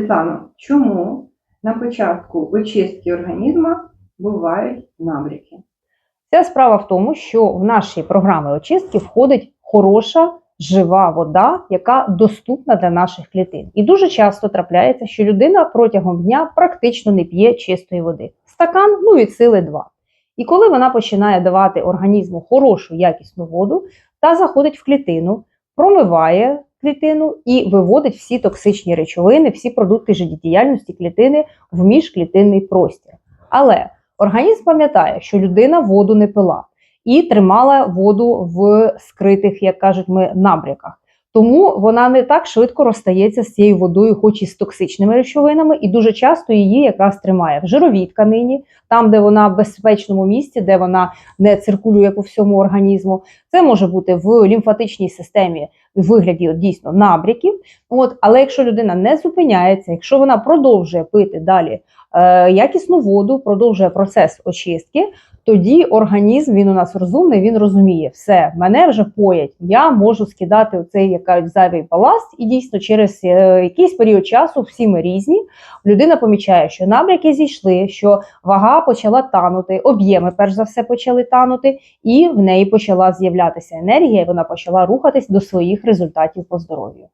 Світлано, чому на початку очистки організму бувають набряки? Ця справа в тому, що в наші програми очистки входить хороша жива вода, яка доступна для наших клітин. І дуже часто трапляється, що людина протягом дня практично не п'є чистої води. Стакан, ну від сили два. І коли вона починає давати організму хорошу якісну воду та заходить в клітину, промиває клітину і виводить всі токсичні речовини, всі продукти життєдіяльності клітини в міжклітинний простір. Але Організм пам'ятає, що людина воду не пила і тримала воду в скритих, як кажуть ми, набряках. Тому вона не так швидко розстається з цією водою, хоч і з токсичними речовинами, і дуже часто її якраз тримає в жировій тканині, там, де вона в безпечному місці, де вона не циркулює по всьому організму. Це може бути в лімфатичній системі в вигляді от, дійсно набряків. От, але якщо людина не зупиняється, якщо вона продовжує пити далі е, якісну воду, продовжує процес очистки, тоді організм він у нас розумний, він розуміє, все, мене вже поять, я можу скидати оцей як кажуть, зайвий баласт, і дійсно через е, якийсь період часу, всі ми різні, людина помічає, що набряки зійшли, що вага почала танути, об'єми перш за все почали танути, і в неї почала з'являтися енергія, і вона почала рухатись до результатів по здоров'ю.